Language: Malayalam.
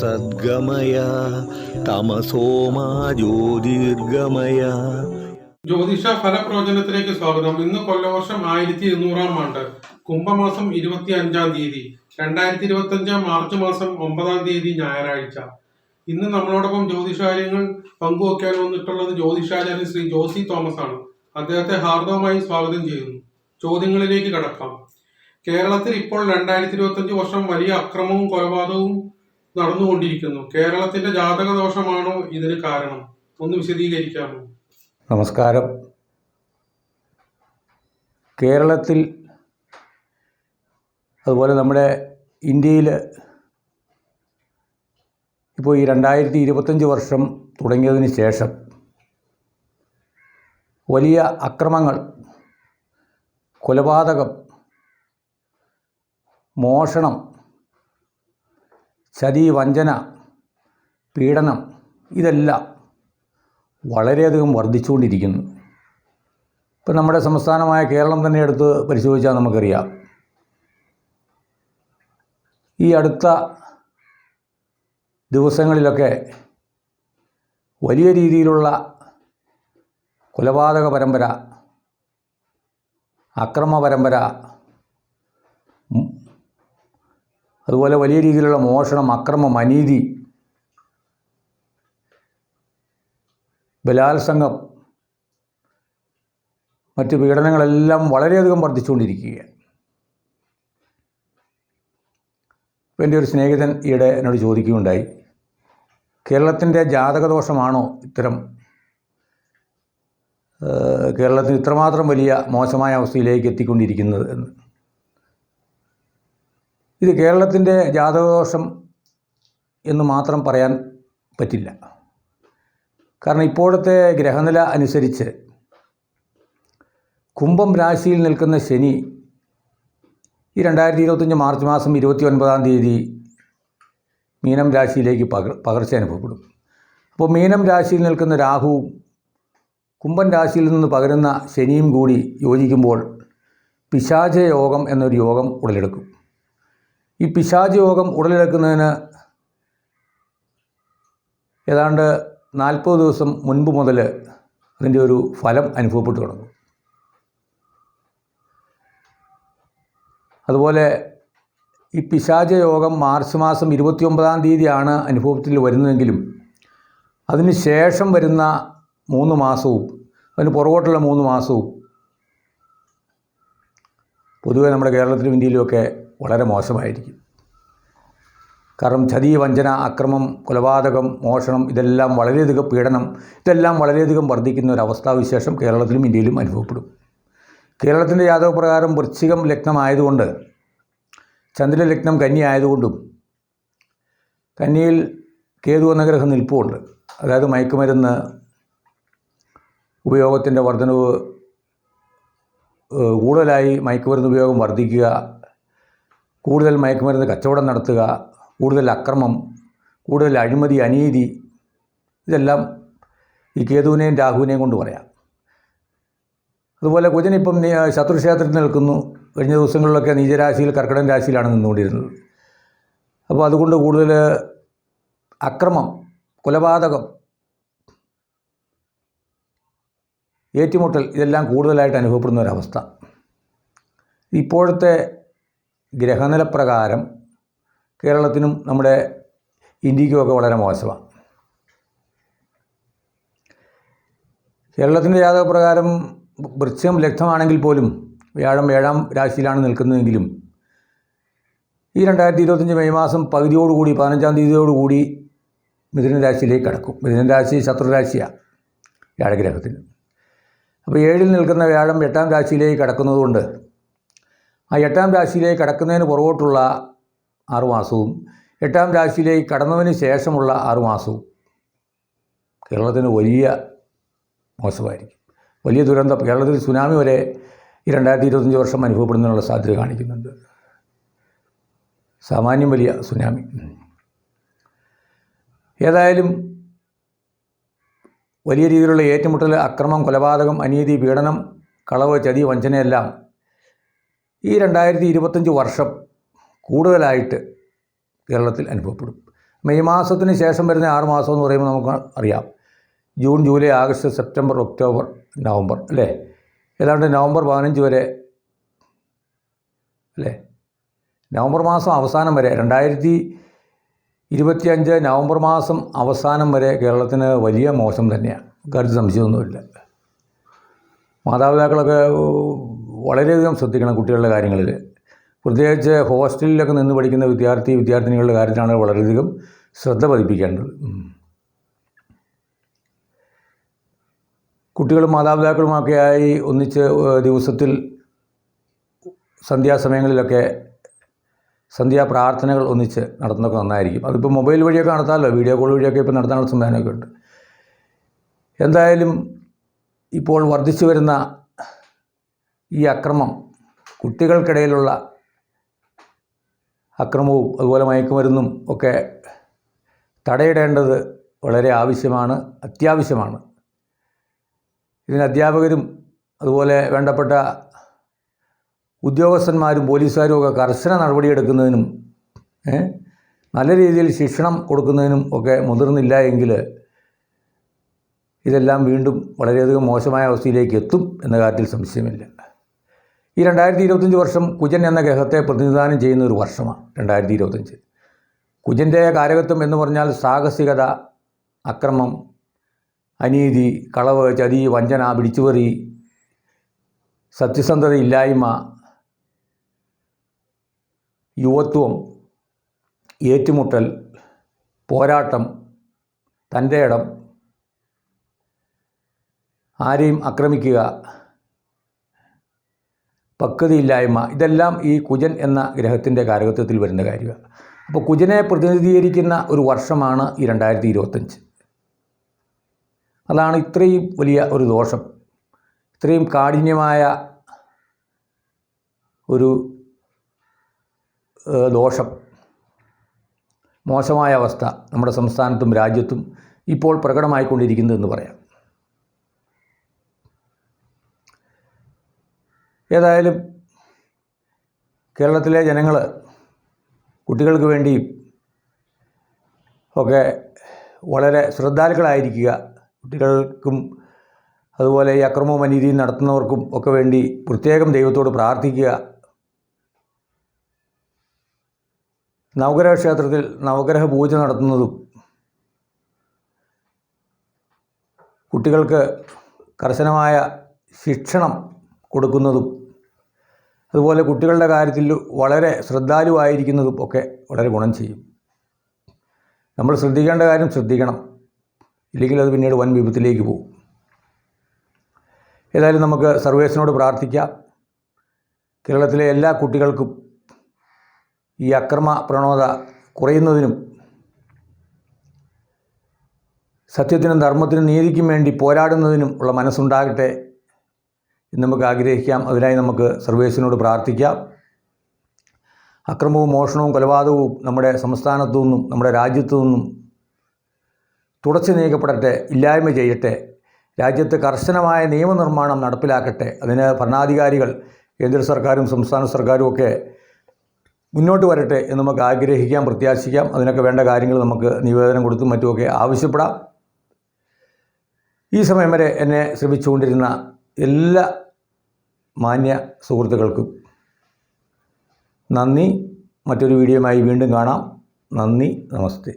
സദ്ഗമയ തമസോമാ ജ്യോതിർഗമയ. ജ്യോതിഷ ഫലപ്രവചനത്തിലേക്ക് സ്വാഗതം. ഇന്ന് കൊല്ലവർഷം ആയിരത്തി എണ്ണൂറാം ആണ്ട് കുംഭമാസം ഇരുപത്തി അഞ്ചാം തീയതി രണ്ടായിരത്തി ഇരുപത്തി അഞ്ചാം മാർച്ച് മാസം ഒമ്പതാം തീയതി ഞായറാഴ്ച. ഇന്ന് നമ്മളോടൊപ്പം ജ്യോതിഷാര്യങ്ങൾ പങ്കുവെക്കാൻ വന്നിട്ടുള്ളത് ജ്യോതിഷാചാര്യൻ ശ്രീ ജോസി തോമസ് ആണ് അദ്ദേഹത്തെ ഹാർദവമായി സ്വാഗതം ചെയ്യുന്നു. ചോദ്യങ്ങളിലേക്ക് കടക്കാം. കേരളത്തിൽ ഇപ്പോൾ രണ്ടായിരത്തി ഇരുപത്തി അഞ്ച് വർഷം വലിയ അക്രമവും കൊലപാതകവും നടന്നുകൊണ്ടിരിക്കുന്നു. കേരളത്തിന്റെ ജാതക ദോഷമാണോ ഇതിന് കാരണം? ഒന്ന് വിശദീകരിക്കാമോ? നമസ്കാരം. കേരളത്തിൽ അതുപോലെ നമ്മുടെ ഇന്ത്യയിൽ ഇപ്പോൾ ഈ രണ്ടായിരത്തി ഇരുപത്തഞ്ച് വർഷം തുടങ്ങിയതിന് ശേഷം വലിയ അക്രമങ്ങൾ കൊലപാതകം മോഷണം ചതി വഞ്ചന പീഡനം ഇതെല്ലാം വളരെയധികം വർദ്ധിച്ചുകൊണ്ടിരിക്കുന്നു. ഇപ്പം നമ്മുടെ സംസ്ഥാനമായ കേരളം തന്നെ എടുത്ത് പരിശോധിച്ചാൽ നമുക്കറിയാം. ഈ അടുത്ത ദിവസങ്ങളിലൊക്കെ വലിയ രീതിയിലുള്ള കൊലപാതക പരമ്പര അക്രമ പരമ്പര അതുപോലെ വലിയ രീതിയിലുള്ള മോഷണം അക്രമം അനീതി. ബലാത്സംഗം. മറ്റ് പീഡനങ്ങളെല്ലാം വളരെയധികം വർദ്ധിച്ചുകൊണ്ടിരിക്കുകയാണ്. ഇപ്പം എന്റെ ഒരു സ്നേഹിതൻ ഈയിടെ എന്നോട് ചോദിക്കുകയുണ്ടായി കേരളത്തിന്റെ ജാതകദോഷമാണോ ഇത്തരം കേരളത്തിന് ഇത്രമാത്രം വലിയ മോശമായ അവസ്ഥയിലേക്ക് എത്തിക്കൊണ്ടിരിക്കുന്നത്? എന്ന്. ഇത് കേരളത്തിന്റെ ജാതകദോഷം എന്ന് മാത്രം പറയാൻ പറ്റില്ല. കാരണം ഇപ്പോഴത്തെ ഗ്രഹനില അനുസരിച്ച് കുംഭം രാശിയിൽ നിൽക്കുന്ന ശനി ഈ രണ്ടായിരത്തി ഇരുപത്തഞ്ച് മാർച്ച് മാസം ഇരുപത്തി ഒൻപതാം തീയതി മീനം രാശിയിലേക്ക് പകർ പകർച്ച അനുഭവപ്പെടും. അപ്പോൾ മീനം രാശിയിൽ നിൽക്കുന്ന രാഹുവും കുംഭൻ രാശിയിൽ നിന്ന് പകരുന്ന ശനിയും കൂടി യോജിക്കുമ്പോൾ പിശാച യോഗം എന്നൊരു യോഗം ഉടലെടുക്കും. ഈ പിശാച യോഗം ഉടലെടുക്കുന്നതിന് ഏതാണ്ട് നാൽപ്പത് ദിവസം മുൻപ് മുതൽ അതിന്റെ ഒരു ഫലം അനുഭവപ്പെട്ടു തുടങ്ങും. അതുപോലെ ഈ പിശാച യോഗം മാർച്ച് മാസം ഇരുപത്തിയൊമ്പതാം തീയതിയാണ് അനുഭവത്തിൽ വരുന്നതെങ്കിലും അതിന് ശേഷം വരുന്ന മൂന്ന് മാസവും അതിന് പുറകോട്ടുള്ള മൂന്ന് മാസവും പൊതുവെ നമ്മുടെ കേരളത്തിലും ഇന്ത്യയിലുമൊക്കെ വളരെ മോശമായിരിക്കും. കാരണം ചതി വഞ്ചന അക്രമം കൊലപാതകം മോഷണം ഇതെല്ലാം വളരെയധികം പീഡനം ഇതെല്ലാം വളരെയധികം വർദ്ധിക്കുന്ന ഒരു അവസ്ഥാവിശേഷം കേരളത്തിലും ഇന്ത്യയിലും അനുഭവപ്പെടും. കേരളത്തിന്റെ ജാതകപ്രകാരം വൃശ്ചികം ലഗ്നമായതുകൊണ്ട് ചന്ദ്രലഗ്നം കന്നി ആയതുകൊണ്ടും കന്നിയിൽ കേതു എന്ന ഗ്രഹം നിൽപ്പുമുണ്ട് അതായത് മയക്കുമരുന്ന് ഉപയോഗത്തിന്റെ വർധനവ് കൂടുതലായി മയക്കുമരുന്ന് ഉപയോഗം വർദ്ധിക്കുക കൂടുതൽ മയക്കുമരുന്ന് കച്ചവടം നടത്തുക കൂടുതൽ അക്രമം കൂടുതൽ അഴിമതി അനീതി ഇതെല്ലാം ഈ കേതുവിനെയും രാഹുവിനെയും കൊണ്ട് പറയാം. അതുപോലെ കുജനിപ്പം ശത്രുക്ഷേത്രത്തിൽ നിൽക്കുന്നു. കഴിഞ്ഞ ദിവസങ്ങളിലൊക്കെ നീചരാശിയിൽ കർക്കിടൻ രാശിയിലാണ് നിന്നുകൊണ്ടിരുന്നത്. അപ്പോൾ അതുകൊണ്ട് കൂടുതൽ അക്രമം കൊലപാതകം ഏറ്റുമുട്ടൽ ഇതെല്ലാം കൂടുതലായിട്ട് അനുഭവപ്പെടുന്ന ഒരവസ്ഥ. ഇപ്പോഴത്തെ ഗ്രഹനില പ്രകാരം കേരളത്തിനും നമ്മുടെ ഇന്ത്യക്കുമൊക്കെ വളരെ മോശമാണ്. കേരളത്തിന്റെ ജാതകപ്രകാരം വൃശ്ചികം ലഗ്നമാണെങ്കിൽ പോലും വ്യാഴം ഏഴാം രാശിയിലാണ് നിൽക്കുന്നതെങ്കിലും ഈ രണ്ടായിരത്തി ഇരുപത്തഞ്ച് മെയ് മാസം പകുതിയോടുകൂടി പതിനഞ്ചാം തീയതിയോടുകൂടി മിഥുന രാശിയിലേക്ക് കടക്കും. മിഥുന രാശി ശത്രുരാശിയാണ് വ്യാഴഗ്രഹത്തിന്. അപ്പോൾ ഏഴിൽ നിൽക്കുന്ന വ്യാഴം എട്ടാം രാശിയിലേക്ക് കടക്കുന്നതുകൊണ്ട് ആ എട്ടാം രാശിയിലേക്ക് കടക്കുന്നതിന് പുറകോട്ടുള്ള ആറുമാസവും എട്ടാം രാശിയിലേക്ക് കടന്നതിന് ശേഷമുള്ള ആറുമാസവും കേരളത്തിന് വലിയ മോശമായിരിക്കും. വലിയ ദുരന്തം കേരളത്തിൽ സുനാമി വരെ ഈ രണ്ടായിരത്തി ഇരുപത്തഞ്ച് വർഷം അനുഭവപ്പെടുന്നതിനുള്ള സാധ്യത കാണിക്കുന്നുണ്ട്. സാമാന്യം വലിയ സുനാമി. ഏതായാലും വലിയ രീതിയിലുള്ള ഏറ്റുമുട്ടൽ അക്രമം കൊലപാതകം അനീതി പീഡനം കളവ് ചതി വഞ്ചനയെല്ലാം ഈ രണ്ടായിരത്തി ഇരുപത്തഞ്ച് വർഷം കൂടുതലായിട്ട് കേരളത്തിൽ അനുഭവപ്പെടും. മെയ് മാസത്തിന് ശേഷം വരുന്ന ആറ് മാസം എന്ന് പറയുമ്പോൾ നമുക്ക് അറിയാം. June July August September October November അല്ലേ? ഏതാണ്ട് നവംബർ പതിനഞ്ച് വരെ അല്ലേ? നവംബർ മാസം അവസാനം വരെ രണ്ടായിരത്തി ഇരുപത്തിയഞ്ച് നവംബർ മാസം അവസാനം വരെ കേരളത്തിന് വലിയ മോശം തന്നെയാണ്. കാര്യത്തിൽ സംശയമൊന്നുമില്ല. മാതാപിതാക്കളൊക്കെ വളരെയധികം ശ്രദ്ധിക്കണം കുട്ടികളുടെ കാര്യങ്ങളിൽ. പ്രത്യേകിച്ച് ഹോസ്റ്റലിലൊക്കെ നിന്ന് പഠിക്കുന്ന വിദ്യാർത്ഥി വിദ്യാർത്ഥിനികളുടെ കാര്യത്തിലാണ് വളരെയധികം ശ്രദ്ധ പതിപ്പിക്കേണ്ടത്. കുട്ടികളും മാതാപിതാക്കളുമൊക്കെയായി ഒന്നിച്ച് ദിവസത്തിൽ സന്ധ്യാസമയങ്ങളിലൊക്കെ സന്ധ്യാപ്രാർത്ഥനകൾ ഒന്നിച്ച് നടത്തുന്നതൊക്കെ നന്നായിരിക്കും. അതിപ്പോൾ മൊബൈൽ വഴിയൊക്കെ നടത്താമല്ലോ വീഡിയോ കോൾ വഴിയൊക്കെ ഇപ്പോൾ നടത്താനുള്ള സംവിധാനമൊക്കെ ഉണ്ട്. എന്തായാലും ഇപ്പോൾ വർദ്ധിച്ചു വരുന്ന ഈ അക്രമം കുട്ടികൾക്കിടയിലുള്ള അക്രമവും അതുപോലെ മയക്കുമരുന്നും ഒക്കെ തടയിടേണ്ടത് വളരെ ആവശ്യമാണ് അത്യാവശ്യമാണ്. ഇതിന് അധ്യാപകരും അതുപോലെ വേണ്ടപ്പെട്ട ഉദ്യോഗസ്ഥന്മാരും പോലീസുകാരും ഒക്കെ കർശന നടപടിയെടുക്കുന്നതിനും നല്ല രീതിയിൽ ശിക്ഷണം കൊടുക്കുന്നതിനും ഒക്കെ മുതിർന്നില്ല എങ്കിൽ ഇതെല്ലാം വീണ്ടും വളരെയധികം മോശമായ അവസ്ഥയിലേക്ക് എത്തും എന്ന കാര്യത്തിൽ സംശയമില്ല. ഈ രണ്ടായിരത്തി ഇരുപത്തഞ്ച് വർഷം കുജൻ എന്ന ഗ്രഹത്തെ പ്രതിനിധാനം ചെയ്യുന്ന ഒരു വർഷമാണ് രണ്ടായിരത്തി ഇരുപത്തഞ്ച് കുജന്റെ കാരകത്വം എന്ന് പറഞ്ഞാൽ സാഹസികത അക്രമം അനീതി കളവ് ചതി വഞ്ചന പിടിച്ചുപറി സത്യസന്ധത ഇല്ലായ്മ യുവത്വം ഏറ്റുമുട്ടൽ പോരാട്ടം തന്റെ ഇടം ആരെയും ആക്രമിക്കുക പക്വതയില്ലായ്മ ഇതെല്ലാം ഈ കുജൻ എന്ന ഗ്രഹത്തിന്റെ കാരകത്വത്തിൽ വരുന്ന കാര്യമാണ്. അപ്പോൾ കുജനെ പ്രതിനിധീകരിക്കുന്ന ഒരു വർഷമാണ് ഈ രണ്ടായിരത്തി ഇരുപത്തഞ്ച് അതാണ് ഇത്രയും വലിയ ഒരു ദോഷം. ഇത്രയും കാഠിന്യമായ ഒരു ദോഷം. മോശമായ അവസ്ഥ നമ്മുടെ സംസ്ഥാനത്തും രാജ്യത്തും ഇപ്പോൾ പ്രകടമായിക്കൊണ്ടിരിക്കുന്നതെന്ന് പറയാം. ഏതായാലും കേരളത്തിലെ ജനങ്ങൾ കുട്ടികൾക്ക് വേണ്ടിയും ഒക്കെ വളരെ ശ്രദ്ധാലുക്കളായിരിക്കുക. കുട്ടികൾക്കും അതുപോലെ ഈ അക്രമവും അനീതിയും നടത്തുന്നവർക്കും ഒക്കെ വേണ്ടി പ്രത്യേകം ദൈവത്തോട് പ്രാർത്ഥിക്കുക. നവഗ്രഹ ക്ഷേത്രത്തിൽ നവഗ്രഹ പൂജ നടത്തുന്നതും കുട്ടികൾക്ക് കർശനമായ ശിക്ഷണം കൊടുക്കുന്നതും അതുപോലെ കുട്ടികളുടെ കാര്യത്തിൽ വളരെ ശ്രദ്ധാലുവായിരിക്കുന്നതും ഒക്കെ വളരെ ഗുണം ചെയ്യും. നമ്മൾ ശ്രദ്ധിക്കേണ്ട കാര്യം ശ്രദ്ധിക്കണം. ഇല്ലെങ്കിൽ അത് പിന്നീട് വൻ വിപത്തിലേക്ക് പോകും. ഏതായാലും നമുക്ക് സർവേസിനോട് പ്രാർത്ഥിക്കാം. കേരളത്തിലെ എല്ലാ കുട്ടികൾക്കും ഈ അക്രമ പ്രവണത കുറയുന്നതിനും സത്യത്തിനും ധർമ്മത്തിനും നീതിക്കും വേണ്ടി പോരാടുന്നതിനും ഉള്ള മനസ്സുണ്ടാകട്ടെ നമുക്ക് ആഗ്രഹിക്കാം. അതിനായി നമുക്ക് സർവേസിനോട് പ്രാർത്ഥിക്കാം. അക്രമവും മോഷണവും കൊലപാതകവും നമ്മുടെ സംസ്ഥാനത്തു നിന്നും നമ്മുടെ രാജ്യത്തു നിന്നും തുടച്ചു നീക്കപ്പെടട്ടെ ഇല്ലായ്മ ചെയ്യട്ടെ രാജ്യത്ത് കർശനമായ നിയമനിർമ്മാണം നടപ്പിലാക്കട്ടെ അതിന് ഭരണാധികാരികൾ കേന്ദ്ര സർക്കാരും സംസ്ഥാന സർക്കാരും ഒക്കെ മുന്നോട്ട് വരട്ടെ എന്ന് നമുക്ക് ആഗ്രഹിക്കാം പ്രത്യാശിക്കാം. അതിനൊക്കെ വേണ്ട കാര്യങ്ങൾ നമുക്ക് നിവേദനം കൊടുത്തും മറ്റുമൊക്കെ ആവശ്യപ്പെടാം. ഈ സമയം വരെ എന്നെ ശ്രമിച്ചുകൊണ്ടിരുന്ന എല്ലാ മാന്യ സുഹൃത്തുക്കൾക്കും നന്ദി. മറ്റൊരു വീഡിയോയുമായി വീണ്ടും കാണാം. നന്ദി. നമസ്തേ.